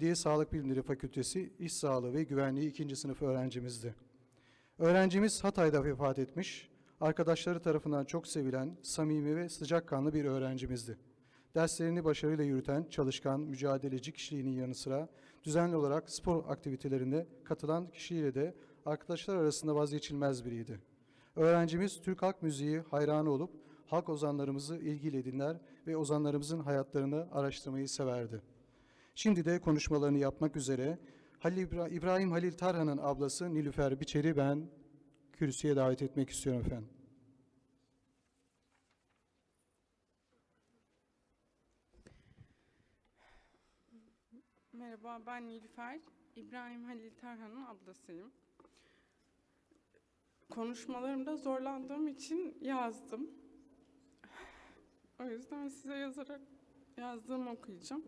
Diye Sağlık Bilimleri Fakültesi İş Sağlığı ve Güvenliği 2. sınıf öğrencimizdi. Öğrencimiz Hatay'da vefat etmiş, arkadaşları tarafından çok sevilen, samimi ve sıcakkanlı bir öğrencimizdi. Derslerini başarıyla yürüten, çalışkan, mücadeleci kişiliğinin yanı sıra düzenli olarak spor aktivitelerinde katılan kişiyle de arkadaşlar arasında vazgeçilmez biriydi. Öğrencimiz Türk halk müziği hayranı olup halk ozanlarımızı ilgiyle dinler ve ozanlarımızın hayatlarını araştırmayı severdi. Şimdi de konuşmalarını yapmak üzere Halil İbra- İbrahim Halil Tarhan'ın ablası Nilüfer Biçer'i ben kürsüye davet etmek istiyorum efendim. Merhaba, ben Nilüfer. İbrahim Halil Tarhan'ın ablasıyım. Konuşmalarımda zorlandığım için yazdım. O yüzden size yazarak yazdığımı okuyacağım.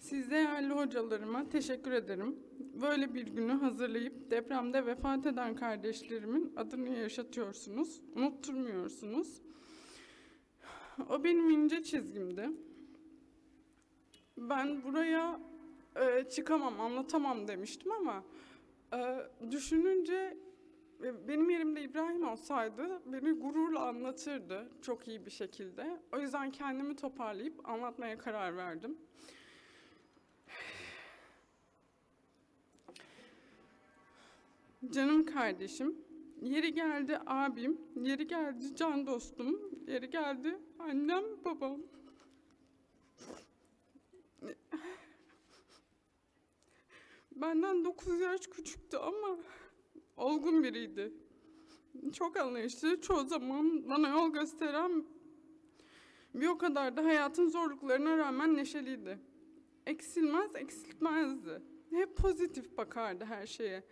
Siz değerli hocalarıma teşekkür ederim. Böyle bir günü hazırlayıp depremde vefat eden kardeşlerimin adını yaşatıyorsunuz, unutturmuyorsunuz. O benim ince çizgimdi. Ben buraya e, çıkamam, anlatamam demiştim ama e, düşününce e, benim yerimde İbrahim olsaydı beni gururla anlatırdı çok iyi bir şekilde. O yüzden kendimi toparlayıp anlatmaya karar verdim. Canım kardeşim, yeri geldi abim, yeri geldi can dostum, yeri geldi annem, babam. Benden 9 yaş küçüktü ama olgun biriydi. Çok anlayışlı, çoğu zaman bana yol gösteren bir o kadar da hayatın zorluklarına rağmen neşeliydi. Eksilmez, eksiltmezdi. Hep pozitif bakardı her şeye.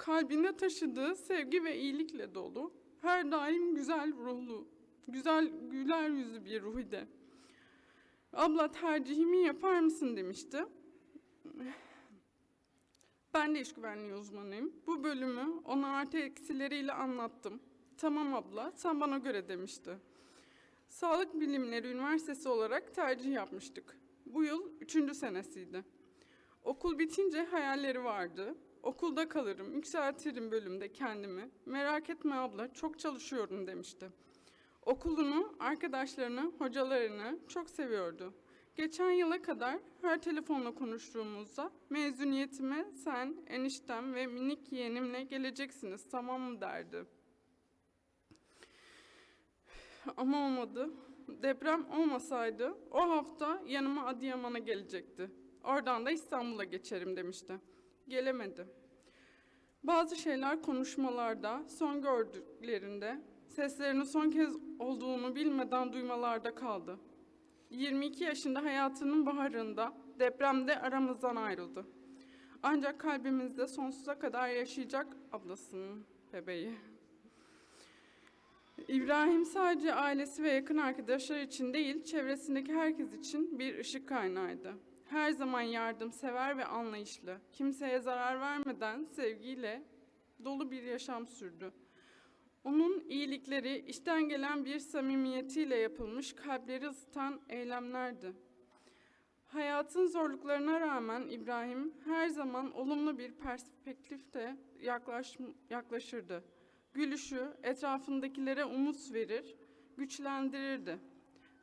Kalbinde taşıdığı sevgi ve iyilikle dolu, her daim güzel ruhlu, güzel güler yüzlü bir ruh idi. Abla tercihimi yapar mısın demişti. Ben de iş güvenliği uzmanıyım. Bu bölümü ona artı eksileriyle anlattım. Tamam abla, sen bana göre demişti. Sağlık Bilimleri Üniversitesi olarak tercih yapmıştık. Bu yıl üçüncü senesiydi. Okul bitince hayalleri vardı. Okulda kalırım, yükseltirim bölümde kendimi. Merak etme abla, çok çalışıyorum demişti. Okulunu, arkadaşlarını, hocalarını çok seviyordu. Geçen yıla kadar her telefonla konuştuğumuzda mezuniyetime sen, eniştem ve minik yeğenimle geleceksiniz tamam mı derdi. Ama olmadı. Deprem olmasaydı o hafta yanıma Adıyaman'a gelecekti. Oradan da İstanbul'a geçerim demişti. Gelemedi. Bazı şeyler konuşmalarda, son gördüklerinde, seslerinin son kez olduğunu bilmeden duymalarda kaldı. 22 yaşında hayatının baharında depremde aramızdan ayrıldı. Ancak kalbimizde sonsuza kadar yaşayacak ablasının bebeği. İbrahim sadece ailesi ve yakın arkadaşları için değil, çevresindeki herkes için bir ışık kaynağıydı. Her zaman yardımsever ve anlayışlı, kimseye zarar vermeden sevgiyle dolu bir yaşam sürdü. Onun iyilikleri içten gelen bir samimiyetiyle yapılmış kalpleri ısıtan eylemlerdi. Hayatın zorluklarına rağmen İbrahim her zaman olumlu bir perspektifte yaklaş, yaklaşırdı. Gülüşü etrafındakilere umut verir, güçlendirirdi.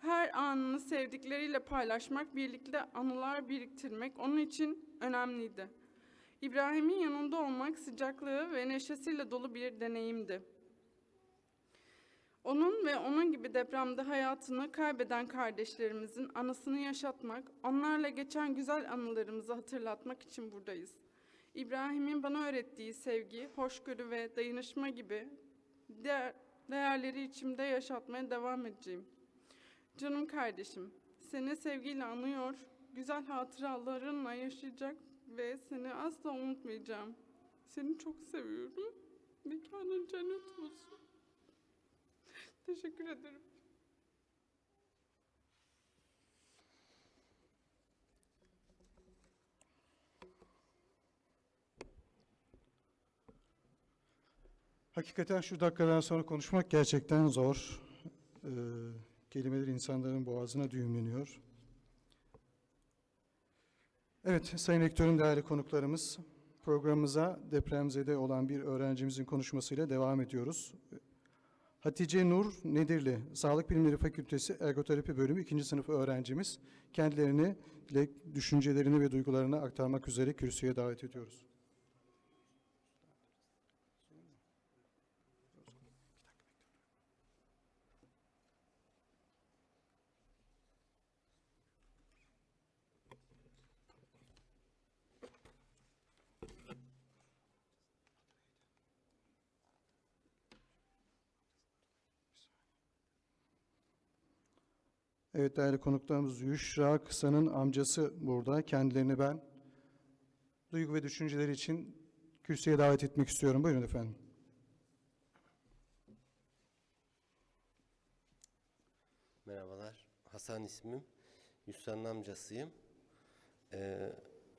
Her anını sevdikleriyle paylaşmak, birlikte anılar biriktirmek onun için önemliydi. İbrahim'in yanında olmak sıcaklığı ve neşesiyle dolu bir deneyimdi. Onun ve onun gibi depremde hayatını kaybeden kardeşlerimizin anısını yaşatmak, onlarla geçen güzel anılarımızı hatırlatmak için buradayız. İbrahim'in bana öğrettiği sevgi, hoşgörü ve dayanışma gibi değer- değerleri içimde yaşatmaya devam edeceğim. Canım kardeşim, seni sevgiyle anıyor, güzel hatıralarınla yaşayacak ve seni asla unutmayacağım. Seni çok seviyorum. Mekanın cennet olsun. Teşekkür ederim. Hakikaten şu dakikadan sonra konuşmak gerçekten zor. Ee, kelimeler insanların boğazına düğümleniyor. Evet, Sayın Rektörüm, değerli konuklarımız, programımıza depremzede olan bir öğrencimizin konuşmasıyla devam ediyoruz. Hatice Nur Nedirli, Sağlık Bilimleri Fakültesi Ergoterapi Bölümü 2. sınıf öğrencimiz. Kendilerini, düşüncelerini ve duygularını aktarmak üzere kürsüye davet ediyoruz. Evet değerli konuklarımız Yüşra Kısa'nın amcası burada. Kendilerini ben duygu ve düşünceleri için kürsüye davet etmek istiyorum. Buyurun efendim. Merhabalar, Hasan ismim. Yusra'nın amcasıyım. Ee,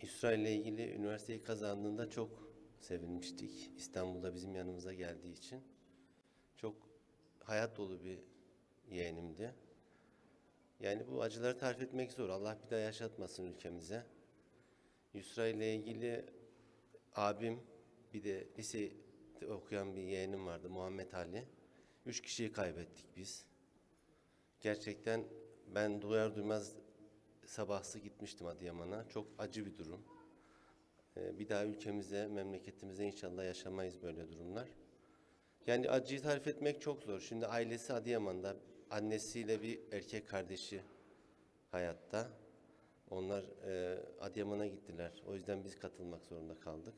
Yusra ile ilgili üniversiteyi kazandığında çok sevinmiştik. İstanbul'da bizim yanımıza geldiği için. Çok hayat dolu bir yeğenimdi. Yani bu acıları tarif etmek zor. Allah bir daha yaşatmasın ülkemize. Yusra ile ilgili abim, bir de lisede okuyan bir yeğenim vardı Muhammed Ali. Üç kişiyi kaybettik biz. Gerçekten ben duyar duymaz sabahsı gitmiştim Adıyaman'a. Çok acı bir durum. Ee, bir daha ülkemize, memleketimize inşallah yaşamayız böyle durumlar. Yani acıyı tarif etmek çok zor. Şimdi ailesi Adıyaman'da, annesiyle bir erkek kardeşi hayatta. Onlar e, Adıyaman'a gittiler. O yüzden biz katılmak zorunda kaldık.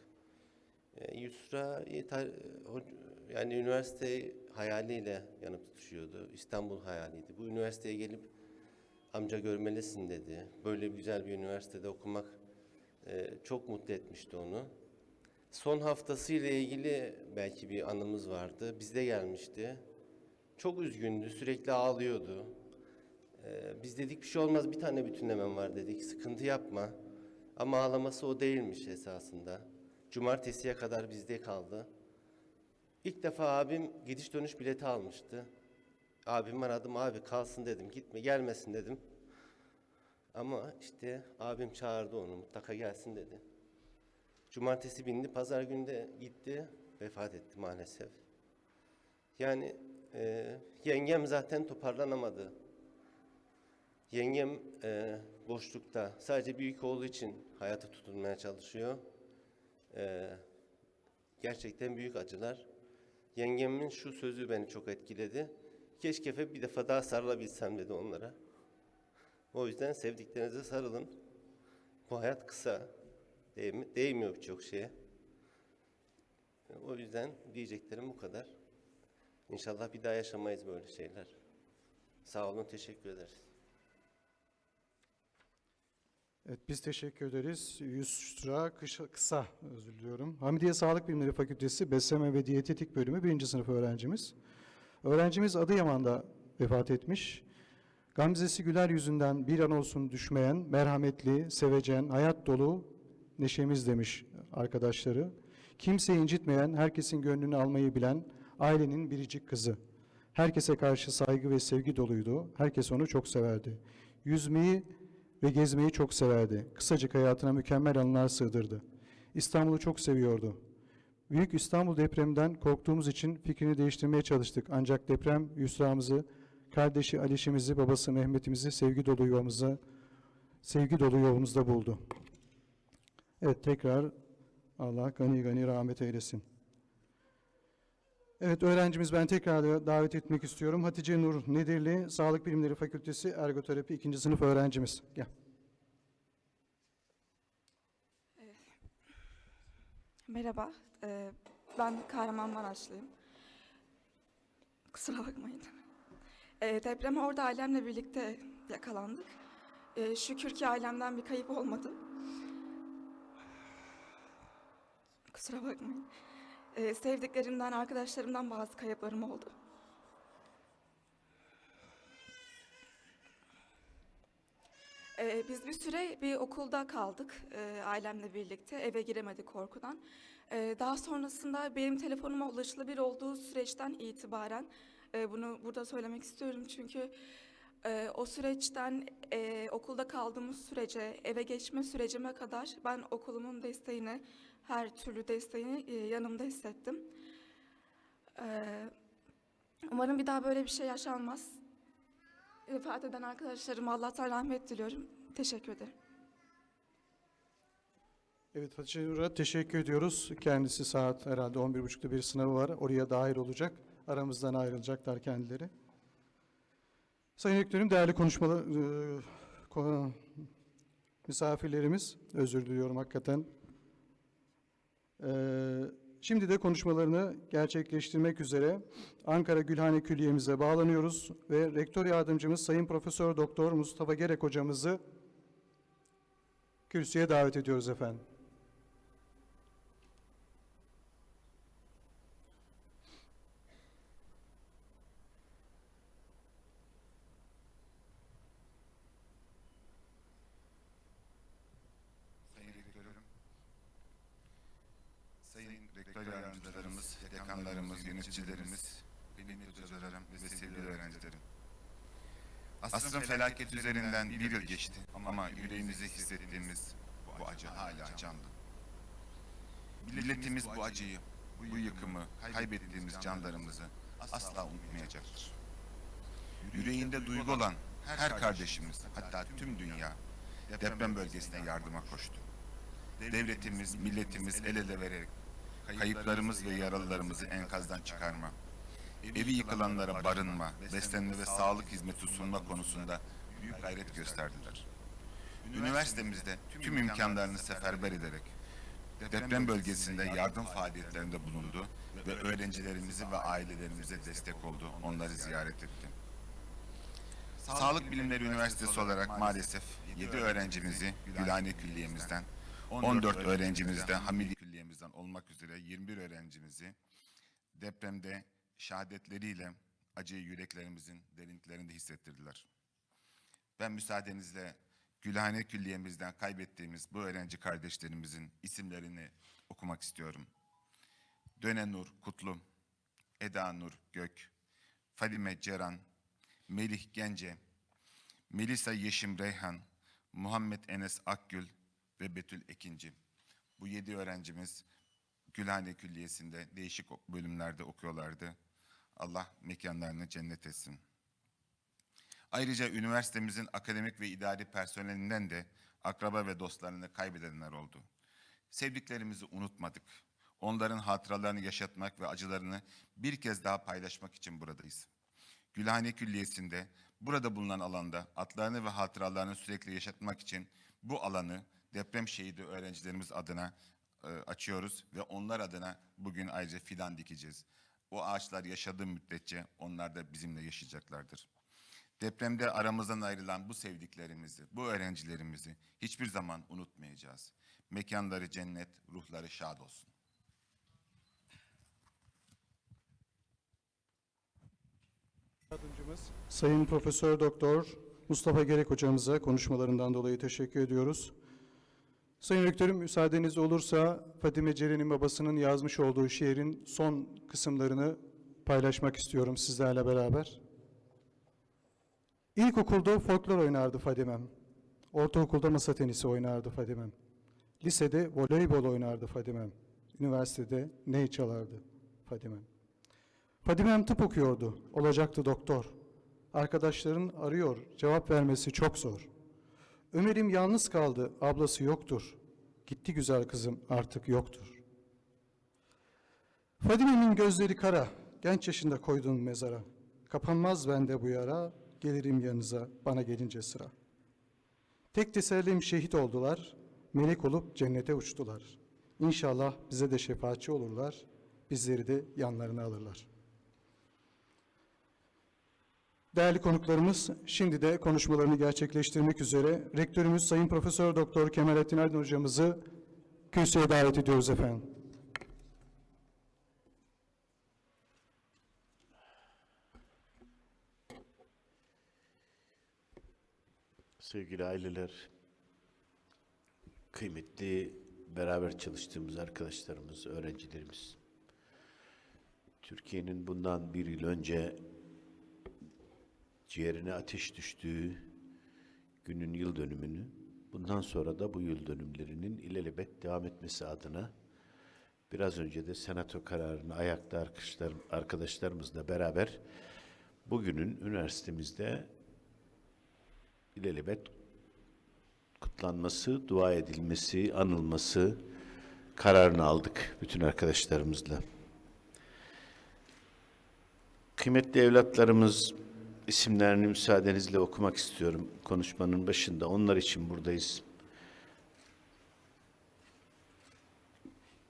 E, Yusra e, yani üniversite hayaliyle yanıp tutuşuyordu. İstanbul hayaliydi. Bu üniversiteye gelip amca görmelisin dedi. Böyle güzel bir üniversitede okumak e, çok mutlu etmişti onu. Son haftasıyla ilgili belki bir anımız vardı. Bizde gelmişti. Çok üzgündü, sürekli ağlıyordu. E, biz dedik bir şey olmaz, bir tane bütünlemem var dedik. Sıkıntı yapma. Ama ağlaması o değilmiş esasında. Cumartesiye kadar bizde kaldı. İlk defa abim gidiş dönüş bileti almıştı. Abim aradım, abi kalsın dedim, gitme gelmesin dedim. Ama işte abim çağırdı onu, mutlaka gelsin dedi. Cumartesi bindi, pazar günü de gitti, vefat etti maalesef. Yani e, yengem zaten toparlanamadı. Yengem e, boşlukta, sadece büyük oğlu için hayata tutunmaya çalışıyor. E, gerçekten büyük acılar. Yengemin şu sözü beni çok etkiledi. Keşke bir defa daha sarılabilsem dedi onlara. O yüzden sevdiklerinize sarılın. Bu hayat kısa. Değmi- değmiyor birçok şeye. O yüzden diyeceklerim bu kadar. İnşallah bir daha yaşamayız böyle şeyler. Sağ olun, teşekkür ederiz. Evet, biz teşekkür ederiz. Yusra Kışa, Kısa, özür diliyorum. Hamidiye Sağlık Bilimleri Fakültesi Besleme ve Diyetetik Bölümü 1. sınıf öğrencimiz. Öğrencimiz Adıyaman'da vefat etmiş. Gamzesi güler yüzünden bir an olsun düşmeyen, merhametli, sevecen, hayat dolu neşemiz demiş arkadaşları. Kimseyi incitmeyen, herkesin gönlünü almayı bilen, ailenin biricik kızı. Herkese karşı saygı ve sevgi doluydu. Herkes onu çok severdi. Yüzmeyi ve gezmeyi çok severdi. Kısacık hayatına mükemmel anılar sığdırdı. İstanbul'u çok seviyordu. Büyük İstanbul depreminden korktuğumuz için fikrini değiştirmeye çalıştık. Ancak deprem Yusra'mızı, kardeşi Alişimizi, babası Mehmet'imizi sevgi dolu yuvamıza, sevgi dolu yolumuzda buldu. Evet tekrar Allah gani gani rahmet eylesin. Evet öğrencimiz ben tekrar da- davet etmek istiyorum. Hatice Nur Nedirli, Sağlık Bilimleri Fakültesi Ergoterapi 2. sınıf öğrencimiz. Gel. Merhaba, eee, ben Kahramanmaraşlıyım. Kusura bakmayın. Depreme orada ailemle birlikte yakalandık. Eee, şükür ki ailemden bir kayıp olmadı. Kusura bakmayın. Eee, sevdiklerimden, arkadaşlarımdan bazı kayıplarım oldu. Ee, biz bir süre bir okulda kaldık e, ailemle birlikte. Eve giremedik korkudan. Ee, daha sonrasında benim telefonuma ulaşılabilir olduğu süreçten itibaren e, bunu burada söylemek istiyorum çünkü Ee, o süreçten e, okulda kaldığımız sürece, eve geçme sürecime kadar ben okulumun desteğini, her türlü desteğini e, yanımda hissettim. Ee, umarım bir daha böyle bir şey yaşanmaz. Vefat eden arkadaşlarıma Allah'tan rahmet diliyorum. Teşekkür ederim. Evet Hatice Nur'a teşekkür ediyoruz. Kendisi saat herhalde 11.30'da bir sınavı var. Oraya dahil olacak. Aramızdan ayrılacaklar kendileri. Sayın Rektörüm, değerli konuşmalar, e, misafirlerimiz, özür diliyorum hakikaten. E, şimdi de konuşmalarını gerçekleştirmek üzere Ankara Gülhane Külliye'mize bağlanıyoruz ve Rektör Yardımcımız Sayın Profesör Doktor Mustafa Gerek hocamızı kürsüye davet ediyoruz efendim. Sayın Rektörüm, Sayın Rektör Yardımcılarımız, dekanlarımız, yöneticilerimiz, kıymetli hocalarım ve sevgili öğrencilerim. Asrın felaket üzerinden bir yıl geçti ama yüreğimizde hissettiğimiz bu acı hala canlı. Milletimiz bu acıyı, bu yıkımı, kaybettiğimiz canlarımızı asla unutmayacaktır. Yüreğinde duygu olan her kardeşimiz, hatta tüm dünya deprem bölgesine yardıma koştu. Devletimiz, milletimiz el ele vererek kayıplarımız ve yaralılarımızı enkazdan çıkarma, evi yıkılanlara barınma, beslenme ve sağlık hizmeti sunma konusunda büyük gayret gösterdiler. Üniversitemizde tüm imkanlarını seferber ederek deprem bölgesinde yardım faaliyetlerinde bulundu ve öğrencilerimizi ve ailelerimize destek oldu, onları ziyaret etti. Sağlık Bilimleri Üniversitesi olarak maalesef 7 öğrencimizi Gülhane Külliye'mizden, 14 öğrencimiz de Hamidi Külliye'mizden olmak üzere 21 öğrencimizi depremde şehadetleriyle acıyı yüreklerimizin derinliklerinde hissettirdiler. Ben müsaadenizle Gülhane Külliye'mizden kaybettiğimiz bu öğrenci kardeşlerimizin isimlerini okumak istiyorum. Döne Nur Kutlu, Eda Nur Gök, Fadime Ceran, Melih Gence, Melisa Yeşim Reyhan, Muhammed Enes Akgül ve Betül Ekinci. Bu yedi öğrencimiz Gülhane Külliyesi'nde değişik bölümlerde okuyorlardı. Allah mekanlarını cennet etsin. Ayrıca üniversitemizin akademik ve idari personelinden de akraba ve dostlarını kaybedenler oldu. Sevdiklerimizi unutmadık. Onların hatıralarını yaşatmak ve acılarını bir kez daha paylaşmak için buradayız. Gülhane Külliyesi'nde burada bulunan alanda atlarını ve hatıralarını sürekli yaşatmak için bu alanı deprem şehidi öğrencilerimiz adına e, açıyoruz ve onlar adına bugün ayrıca fidan dikeceğiz. O ağaçlar yaşadığı müddetçe onlar da bizimle yaşayacaklardır. Depremde aramızdan ayrılan bu sevdiklerimizi, bu öğrencilerimizi hiçbir zaman unutmayacağız. Mekanları cennet, ruhları şad olsun. Sayın Profesör Doktor Mustafa Gerek hocamıza konuşmalarından dolayı teşekkür ediyoruz. Sayın Rektörüm müsaadeniz olursa Fadime Ceren'in babasının yazmış olduğu şiirin son kısımlarını paylaşmak istiyorum sizlerle beraber. İlkokulda folklor oynardı Fadimem. Ortaokulda masa tenisi oynardı Fadimem. Lisede voleybol oynardı Fadimem. Üniversitede ney çalardı Fadimem. Fadimem tıp okuyordu, olacaktı doktor. Arkadaşların arıyor, cevap vermesi çok zor. Ömer'im yalnız kaldı, ablası yoktur. Gitti güzel kızım, artık yoktur. Fadime'min gözleri kara, genç yaşında koydun mezara. Kapanmaz bende bu yara, gelirim yanınıza, bana gelince sıra. Tek tesellim şehit oldular, melek olup cennete uçtular. İnşallah bize de şefaatçi olurlar, bizleri de yanlarına alırlar. Değerli konuklarımız, şimdi de konuşmalarını gerçekleştirmek üzere Rektörümüz Sayın Profesör Doktor Kemalettin Aydın hocamızı kürsüye davet ediyoruz efendim. Sevgili aileler, kıymetli beraber çalıştığımız arkadaşlarımız, öğrencilerimiz. Türkiye'nin bundan bir yıl önce ciğerine ateş düştüğü günün yıl dönümünü, bundan sonra da bu yıl dönümlerinin ilelebet devam etmesi adına biraz önce de senato kararını ayakta arkadaşlar, arkadaşlarımızla beraber bugünün üniversitemizde ilelebet kutlanması, dua edilmesi, anılması kararını aldık bütün arkadaşlarımızla. Kıymetli evlatlarımız isimlerini müsaadenizle okumak istiyorum konuşmanın başında. Onlar için buradayız.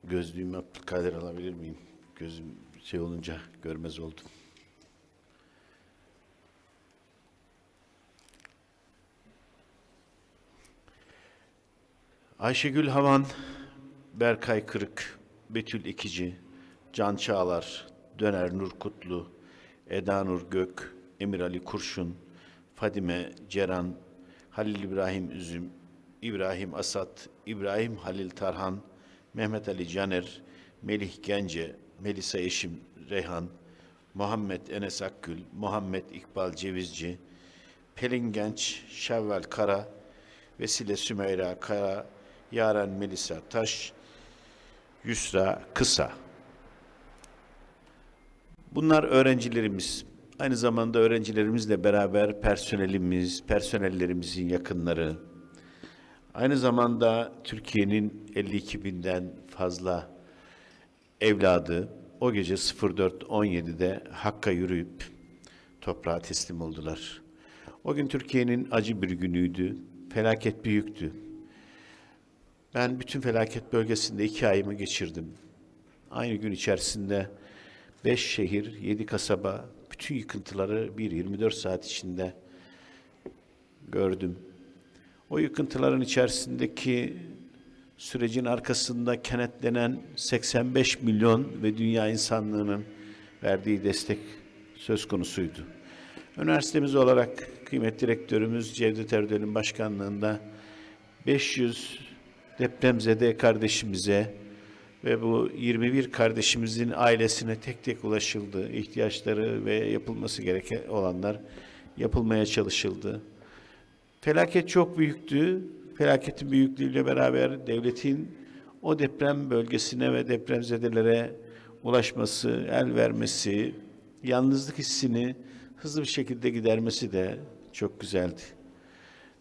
Gözlüğümü Abdülkadir alabilir miyim? Gözüm şey olunca görmez oldum. Ayşegül Havan, Berkay Kırık, Betül İkici, Can Çağlar, Döner Nur Kutlu, Eda Nur Gök, Emir Ali Kurşun, Fadime Ceran, Halil İbrahim Üzüm, İbrahim Asat, İbrahim Halil Tarhan, Mehmet Ali Caner, Melih Gence, Melisa Eşim Reyhan, Muhammed Enes Akgül, Muhammed İkbal Cevizci, Pelin Genç, Şevval Kara, Vesile Sümeyra Kara, Yaren Melisa Taş, Yusra Kısa. Bunlar öğrencilerimiz. Aynı zamanda öğrencilerimizle beraber personelimiz, personellerimizin yakınları. Aynı zamanda Türkiye'nin 52 binden fazla evladı o gece 04.17'de Hakk'a yürüyüp toprağa teslim oldular. O gün Türkiye'nin acı bir günüydü. Felaket büyüktü. Ben bütün felaket bölgesinde iki ayımı geçirdim. Aynı gün içerisinde beş şehir, yedi kasaba, bütün yıkıntıları bir 24 saat içinde gördüm. O yıkıntıların içerisindeki sürecin arkasında kenetlenen 85 milyon ve dünya insanlığının verdiği destek söz konusuydu. Üniversitemiz olarak kıymetli direktörümüz Cevdet Erdoğan'ın başkanlığında 500 depremzede kardeşimize ve bu 21 kardeşimizin ailesine tek tek ulaşıldı. İhtiyaçları ve yapılması gereken olanlar yapılmaya çalışıldı. Felaket çok büyüktü. Felaketin büyüklüğüyle beraber devletin o deprem bölgesine ve depremzedelere ulaşması, el vermesi, yalnızlık hissini hızlı bir şekilde gidermesi de çok güzeldi.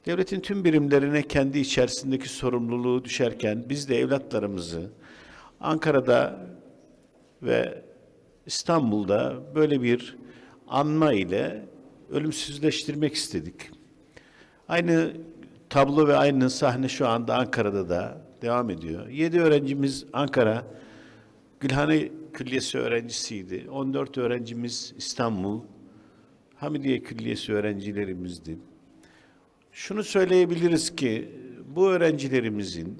Devletin tüm birimlerine kendi içerisindeki sorumluluğu düşerken biz de evlatlarımızı Ankara'da ve İstanbul'da böyle bir anma ile ölümsüzleştirmek istedik. Aynı tablo ve aynı sahne şu anda Ankara'da da devam ediyor. Yedi öğrencimiz Ankara Gülhane Külliyesi öğrencisiydi. 14 öğrencimiz İstanbul Hamidiye Külliyesi öğrencilerimizdi. Şunu söyleyebiliriz ki bu öğrencilerimizin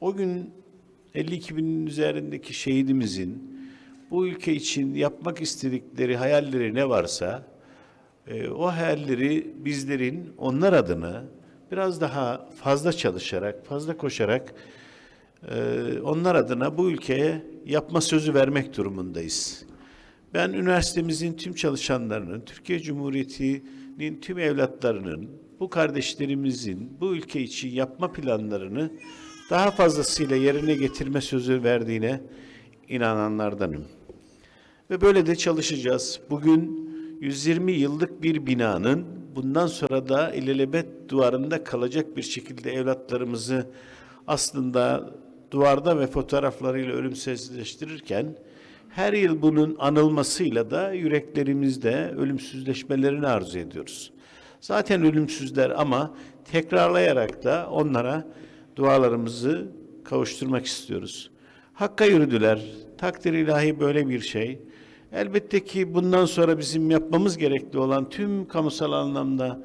o gün 52 binin üzerindeki şehidimizin bu ülke için yapmak istedikleri hayalleri ne varsa e, o hayalleri bizlerin onlar adına biraz daha fazla çalışarak, fazla koşarak e, onlar adına bu ülkeye yapma sözü vermek durumundayız. Ben üniversitemizin tüm çalışanlarının, Türkiye Cumhuriyeti'nin tüm evlatlarının, bu kardeşlerimizin bu ülke için yapma planlarını daha fazlasıyla yerine getirme sözü verdiğine inananlardanım. Ve böyle de çalışacağız. Bugün 120 yıllık bir binanın bundan sonra da ilelebet duvarında kalacak bir şekilde evlatlarımızı aslında duvarda ve fotoğraflarıyla ölümsüzleştirirken her yıl bunun anılmasıyla da yüreklerimizde ölümsüzleşmelerini arzu ediyoruz. Zaten ölümsüzler ama tekrarlayarak da onlara dualarımızı kavuşturmak istiyoruz. Hakka yürüdüler. Takdir ilahi böyle bir şey. Elbette ki bundan sonra bizim yapmamız gerekli olan tüm kamusal anlamda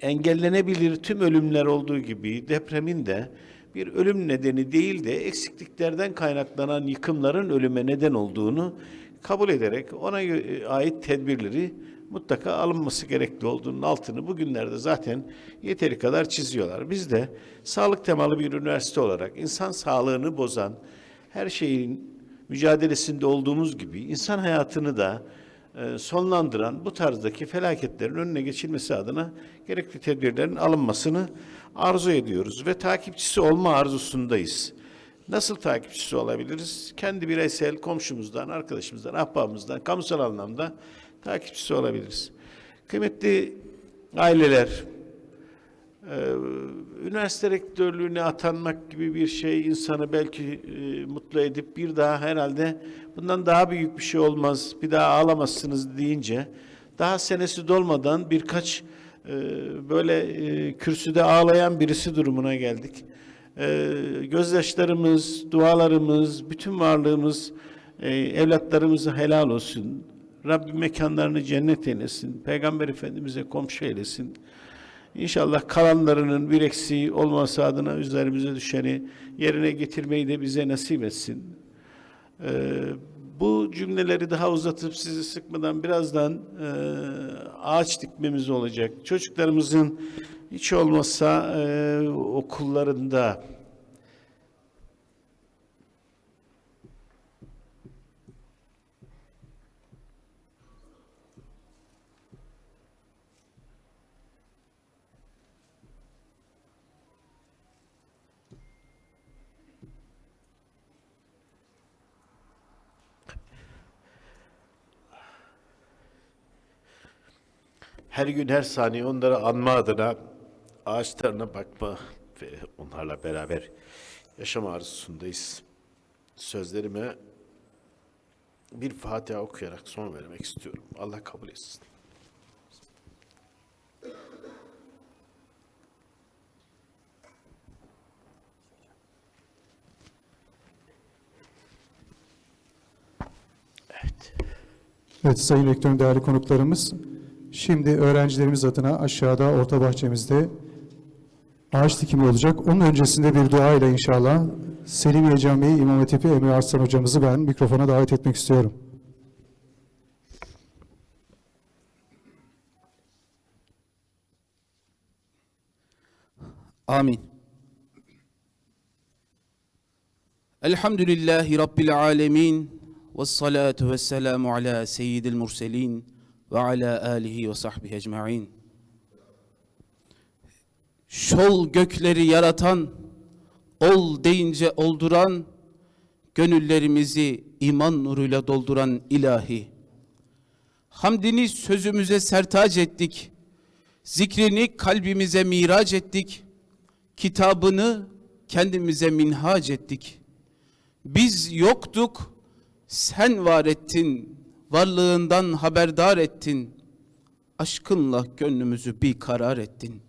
engellenebilir tüm ölümler olduğu gibi depremin de bir ölüm nedeni değil de eksikliklerden kaynaklanan yıkımların ölüme neden olduğunu kabul ederek ona gö- ait tedbirleri mutlaka alınması gerekli olduğunun altını bugünlerde zaten yeteri kadar çiziyorlar. Biz de sağlık temalı bir üniversite olarak insan sağlığını bozan her şeyin mücadelesinde olduğumuz gibi insan hayatını da e, sonlandıran bu tarzdaki felaketlerin önüne geçilmesi adına gerekli tedbirlerin alınmasını arzu ediyoruz ve takipçisi olma arzusundayız. Nasıl takipçisi olabiliriz? Kendi bireysel komşumuzdan, arkadaşımızdan, ahbabımızdan, kamusal anlamda takipçisi olabiliriz. Kıymetli aileler, ee, üniversite rektörlüğüne atanmak gibi bir şey insanı belki e, mutlu edip bir daha herhalde bundan daha büyük bir şey olmaz, bir daha ağlamazsınız deyince daha senesi dolmadan birkaç e, böyle e, kürsüde ağlayan birisi durumuna geldik. E, gözyaşlarımız, dualarımız, bütün varlığımız e, helal olsun. Rabbim mekanlarını cennet eylesin. Peygamber Efendimiz'e komşu eylesin. İnşallah kalanlarının bir eksiği olması adına üzerimize düşeni yerine getirmeyi de bize nasip etsin. Ee, bu cümleleri daha uzatıp sizi sıkmadan birazdan e, ağaç dikmemiz olacak. Çocuklarımızın hiç olmazsa e, okullarında her gün her saniye onları anma adına ağaçlarına bakma ve onlarla beraber yaşam arzusundayız. Sözlerime bir Fatiha okuyarak son vermek istiyorum. Allah kabul etsin. Evet. Evet Sayın Rektörüm değerli konuklarımız. Şimdi öğrencilerimiz adına aşağıda orta bahçemizde ağaç dikimi olacak. Onun öncesinde bir dua ile inşallah Selimiye Camii İmam Hatipi Emre Arslan hocamızı ben mikrofona davet etmek istiyorum. Amin. Elhamdülillahi Rabbil alemin. ve Vessalatu vesselamu ala seyyidil murselin ve ala alihi ve sahbihi ecma'in. Şol gökleri yaratan, ol deyince olduran, gönüllerimizi iman nuruyla dolduran ilahi. Hamdini sözümüze sertaç ettik, zikrini kalbimize miraç ettik, kitabını kendimize minhac ettik. Biz yoktuk, sen var ettin, varlığından haberdar ettin. Aşkınla gönlümüzü bir karar ettin.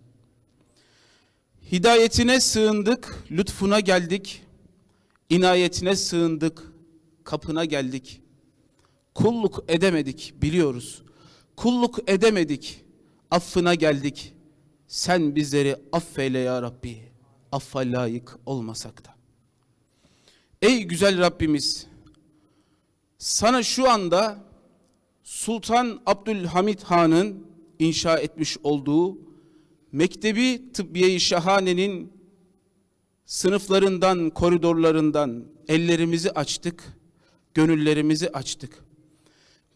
Hidayetine sığındık, lütfuna geldik. İnayetine sığındık, kapına geldik. Kulluk edemedik biliyoruz. Kulluk edemedik, affına geldik. Sen bizleri affeyle ya Rabbi, affa layık olmasak da. Ey güzel Rabbimiz, sana şu anda Sultan Abdülhamit Han'ın inşa etmiş olduğu Mektebi Tıbbiye-i Şahane'nin sınıflarından, koridorlarından ellerimizi açtık, gönüllerimizi açtık.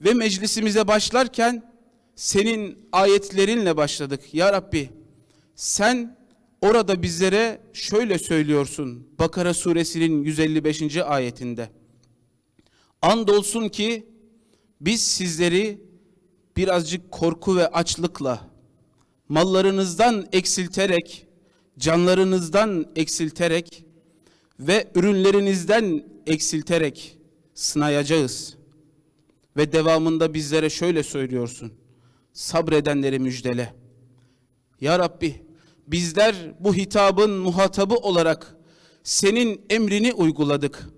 Ve meclisimize başlarken senin ayetlerinle başladık. Ya Rabbi sen orada bizlere şöyle söylüyorsun Bakara suresinin 155. ayetinde. Andolsun ki biz sizleri birazcık korku ve açlıkla mallarınızdan eksilterek, canlarınızdan eksilterek ve ürünlerinizden eksilterek sınayacağız. Ve devamında bizlere şöyle söylüyorsun. Sabredenleri müjdele. Ya Rabbi bizler bu hitabın muhatabı olarak senin emrini uyguladık.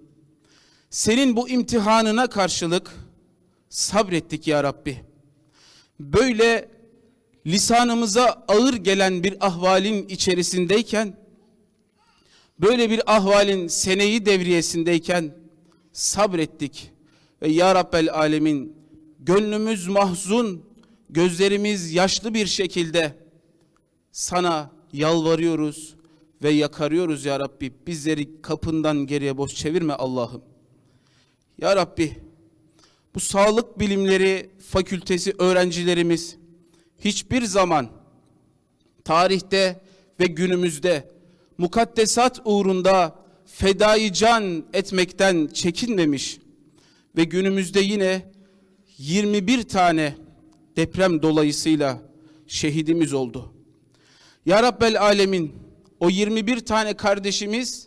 Senin bu imtihanına karşılık sabrettik ya Rabbi. Böyle lisanımıza ağır gelen bir ahvalin içerisindeyken, böyle bir ahvalin seneyi devriyesindeyken sabrettik. Ve Ya Rabbel Alemin gönlümüz mahzun, gözlerimiz yaşlı bir şekilde sana yalvarıyoruz ve yakarıyoruz Ya Rabbi. Bizleri kapından geriye boş çevirme Allah'ım. Ya Rabbi bu sağlık bilimleri fakültesi öğrencilerimiz hiçbir zaman tarihte ve günümüzde mukaddesat uğrunda fedai can etmekten çekinmemiş ve günümüzde yine 21 tane deprem dolayısıyla şehidimiz oldu. Ya Rabbel Alemin o 21 tane kardeşimiz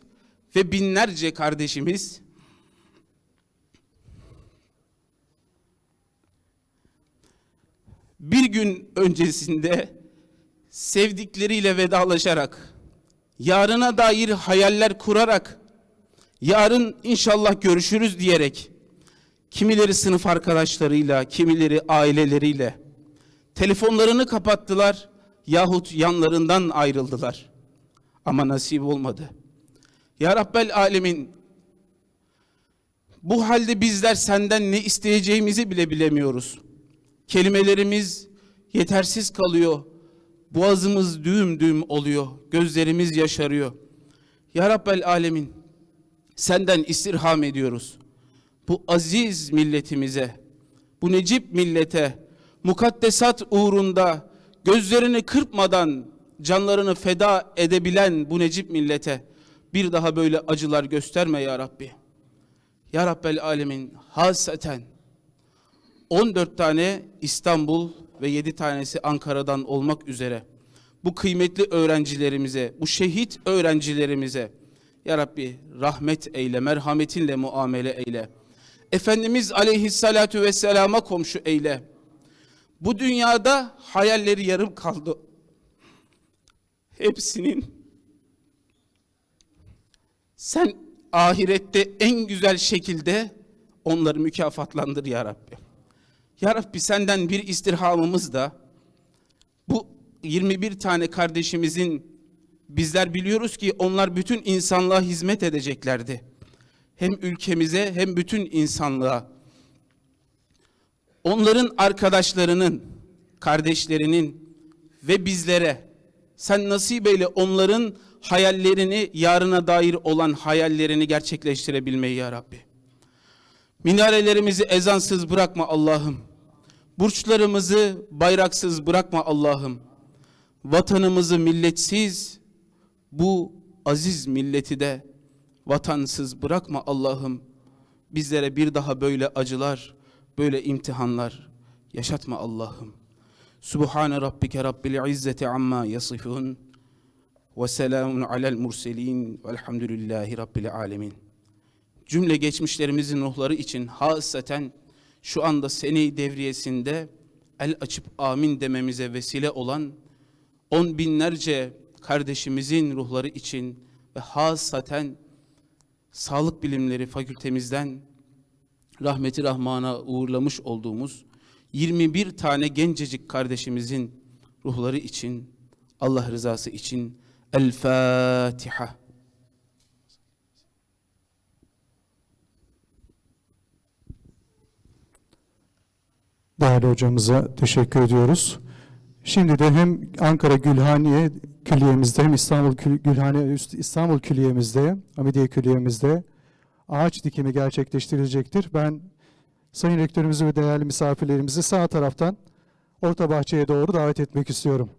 ve binlerce kardeşimiz bir gün öncesinde sevdikleriyle vedalaşarak, yarına dair hayaller kurarak, yarın inşallah görüşürüz diyerek, kimileri sınıf arkadaşlarıyla, kimileri aileleriyle telefonlarını kapattılar yahut yanlarından ayrıldılar. Ama nasip olmadı. Ya Rabbel Alemin bu halde bizler senden ne isteyeceğimizi bile bilemiyoruz. Kelimelerimiz yetersiz kalıyor. Boğazımız düğüm düğüm oluyor. Gözlerimiz yaşarıyor. Ya Rabbel Alemin senden istirham ediyoruz. Bu aziz milletimize, bu necip millete, mukaddesat uğrunda gözlerini kırpmadan canlarını feda edebilen bu necip millete bir daha böyle acılar gösterme ya Rabbi. Ya Rabbel Alemin haseten 14 tane İstanbul ve 7 tanesi Ankara'dan olmak üzere bu kıymetli öğrencilerimize, bu şehit öğrencilerimize Ya Rabbi rahmet eyle, merhametinle muamele eyle. Efendimiz aleyhissalatu vesselama komşu eyle. Bu dünyada hayalleri yarım kaldı. Hepsinin sen ahirette en güzel şekilde onları mükafatlandır ya Rabbi. Ya Rabbi senden bir istirhamımız da bu 21 tane kardeşimizin bizler biliyoruz ki onlar bütün insanlığa hizmet edeceklerdi. Hem ülkemize hem bütün insanlığa. Onların arkadaşlarının, kardeşlerinin ve bizlere sen nasip eyle onların hayallerini, yarına dair olan hayallerini gerçekleştirebilmeyi ya Rabbi. Minarelerimizi ezansız bırakma Allah'ım. Burçlarımızı bayraksız bırakma Allah'ım. Vatanımızı milletsiz, bu aziz milleti de vatansız bırakma Allah'ım. Bizlere bir daha böyle acılar, böyle imtihanlar yaşatma Allah'ım. Subhane rabbike rabbil izzeti amma yasifun ve selamun alel murselin velhamdülillahi rabbil alemin. Cümle geçmişlerimizin ruhları için hasaten şu anda seni devriyesinde el açıp amin dememize vesile olan on binlerce kardeşimizin ruhları için ve hasaten sağlık bilimleri fakültemizden rahmeti rahmana uğurlamış olduğumuz 21 tane gencecik kardeşimizin ruhları için Allah rızası için El Fatiha. Değerli hocamıza teşekkür ediyoruz. Şimdi de hem Ankara Gülhaniye Külliyemizde hem İstanbul Gülhane İstanbul Külliyemizde, Hamidiye Külliyemizde ağaç dikimi gerçekleştirilecektir. Ben Sayın Rektörümüzü ve değerli misafirlerimizi sağ taraftan orta bahçeye doğru davet etmek istiyorum.